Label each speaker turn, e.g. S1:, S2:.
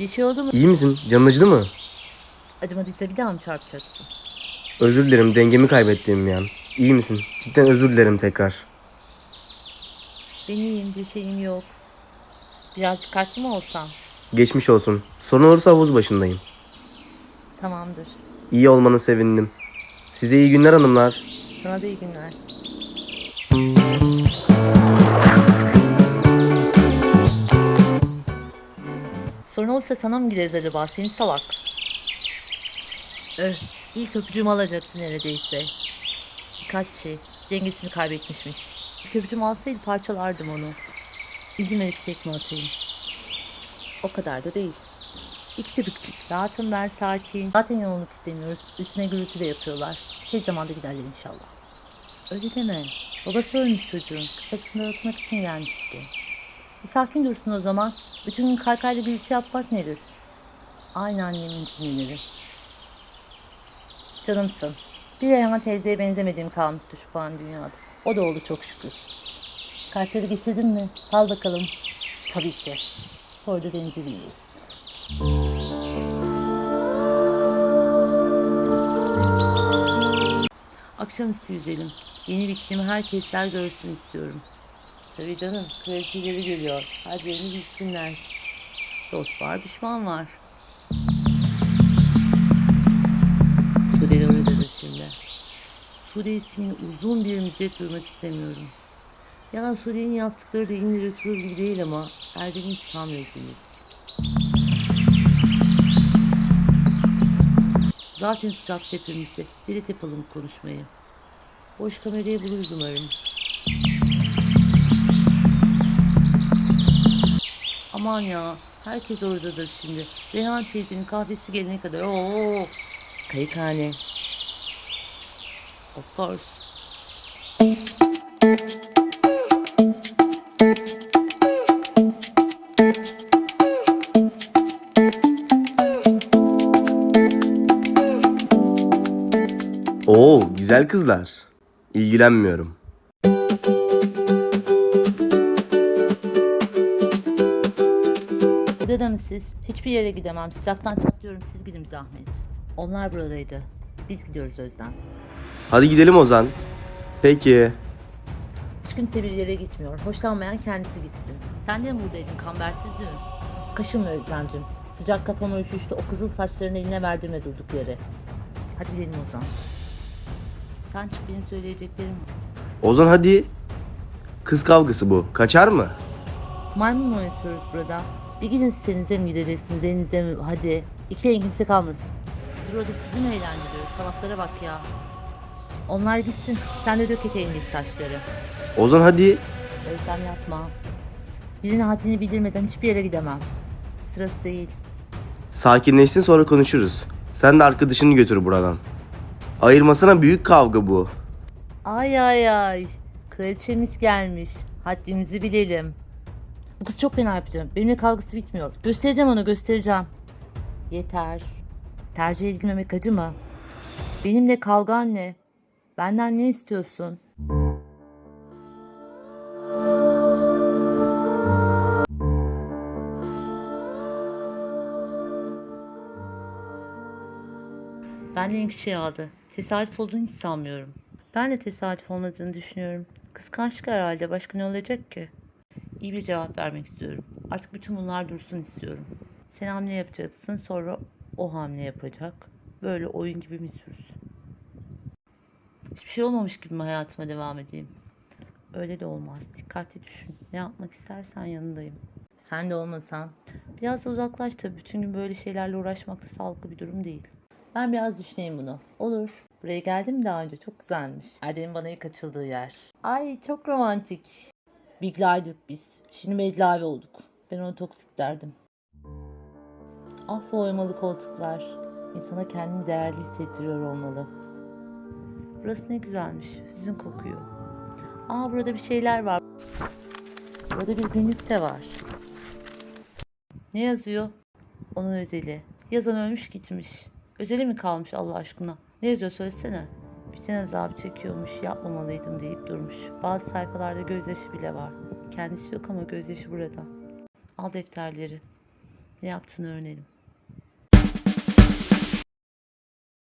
S1: Bir şey oldu mu?
S2: İyi misin? Canın acıdı mı?
S1: Acımadıysa bir daha mı çarpacaksın?
S2: Özür dilerim dengemi kaybettim ya. İyi misin? Cidden özür dilerim tekrar.
S1: Ben iyiyim bir şeyim yok. Biraz dikkatli mi olsam?
S2: Geçmiş olsun. Sorun olursa havuz başındayım.
S1: Tamamdır.
S2: İyi olmanı sevindim. Size iyi günler hanımlar.
S1: Sana da iyi günler. Sorun olursa sana mı gideriz acaba? Seni salak. Öh, ilk öpücüğümü alacaktı neredeyse. Birkaç şey. Dengesini kaybetmişmiş. İlk öpücüğümü alsaydı parçalardım onu. İzin ver iki tekme atayım. O kadar da değil. İki tepikçik. Rahatım ben sakin. Zaten yoğunluk istemiyoruz. Üstüne gürültü de yapıyorlar. Tez zamanda giderler inşallah. Öyle deme. Babası ölmüş çocuğun. Kafasını dağıtmak için gelmişti. Bir sakin dursun o zaman. Bütün gün kaykayla gürültü yapmak nedir? Aynı annemin cümleleri. Canımsın. Bir Reyhan teyzeye benzemediğim kalmıştı şu an dünyada. O da oldu çok şükür. Kartları getirdin mi? Al bakalım. Tabii ki. Sonra da denize bineriz. Akşamüstü yüzelim. Yeni bikinimi herkesler görsün istiyorum. Tabii canım, kraliçeleri geliyor. Her yerini bilsinler. Dost var, düşman var. Sude de oradadır şimdi. Sude ismini uzun bir müddet duymak istemiyorum. Ya Sude'nin yaptıkları da indir oturur gibi değil ama Erdem'in tam rezillik. Zaten sıcak tepemizde. Deli yapalım konuşmayı. Boş kamerayı buluruz umarım. Aman ya. Herkes oradadır şimdi. Reyhan teyzenin kahvesi gelene kadar. Oo. Kayıkhane. Of course.
S2: Oo güzel kızlar. İlgilenmiyorum.
S1: Mı siz? Hiçbir yere gidemem. Sıcaktan çatlıyorum. Siz gidin zahmet. Onlar buradaydı. Biz gidiyoruz Özlem.
S2: Hadi gidelim Ozan. Peki.
S1: Hiç kimse bir yere gitmiyor. Hoşlanmayan kendisi gitsin. Sen de mi buradaydın kambersiz dün? Kaşınma Özlemcim. Sıcak kafama üşüştü. O kızıl saçlarını eline verdirme durduk yere. Hadi gidelim o zaman. Sen çık benim söyleyeceklerim var.
S2: Ozan hadi. Kız kavgası bu. Kaçar mı?
S1: Maymun mu oynatıyoruz burada? Bir gidin sitenize mi gideceksiniz, elinize mi? Hadi. İkileyin kimse kalmasın. Biz burada sizi mi eğlendiriyoruz? Salaklara bak ya. Onlar gitsin. Sen de dök eteğindeki taşları.
S2: Ozan hadi.
S1: Özlem yapma. Birine haddini bildirmeden hiçbir yere gidemem. Sırası değil.
S2: Sakinleşsin sonra konuşuruz. Sen de arkadaşını götür buradan. Ayırmasana büyük kavga bu.
S1: Ay ay ay. Kraliçemiz gelmiş. Haddimizi bilelim. Bu kız çok fena yapacağım. Benimle kavgası bitmiyor. Göstereceğim onu göstereceğim. Yeter. Tercih edilmemek acı mı? Benimle kavgan ne? Benden ne istiyorsun? Benden iki şey aldı. Tesadüf olduğunu hiç sanmıyorum. Ben de tesadüf olmadığını düşünüyorum. Kıskançlık herhalde. Başka ne olacak ki? İyi bir cevap vermek istiyorum. Artık bütün bunlar dursun istiyorum. Sen hamle yapacaksın sonra o hamle yapacak. Böyle oyun gibi mi sürsün? Hiçbir şey olmamış gibi mi hayatıma devam edeyim? Öyle de olmaz. Dikkatli düşün. Ne yapmak istersen yanındayım. Sen de olmasan. Biraz da uzaklaş tabii. Bütün gün böyle şeylerle uğraşmak da sağlıklı bir durum değil. Ben biraz düşüneyim bunu. Olur. Buraya geldim daha önce. Çok güzelmiş. Erdem'in bana ilk açıldığı yer. Ay çok romantik. Big'laydık biz. Şimdi Medlavi olduk. Ben ona toksik derdim. Ah bu oymalı koltuklar. İnsana kendini değerli hissettiriyor olmalı. Burası ne güzelmiş. Hüzün kokuyor. Aa burada bir şeyler var. Burada bir günlük de var. Ne yazıyor? Onun özeli. Yazan ölmüş gitmiş. Özeli mi kalmış Allah aşkına? Ne yazıyor söylesene. Vicdan azabı çekiyormuş, yapmamalıydım deyip durmuş. Bazı sayfalarda gözyaşı bile var. Kendisi yok ama gözyaşı burada. Al defterleri. Ne yaptığını öğrenelim.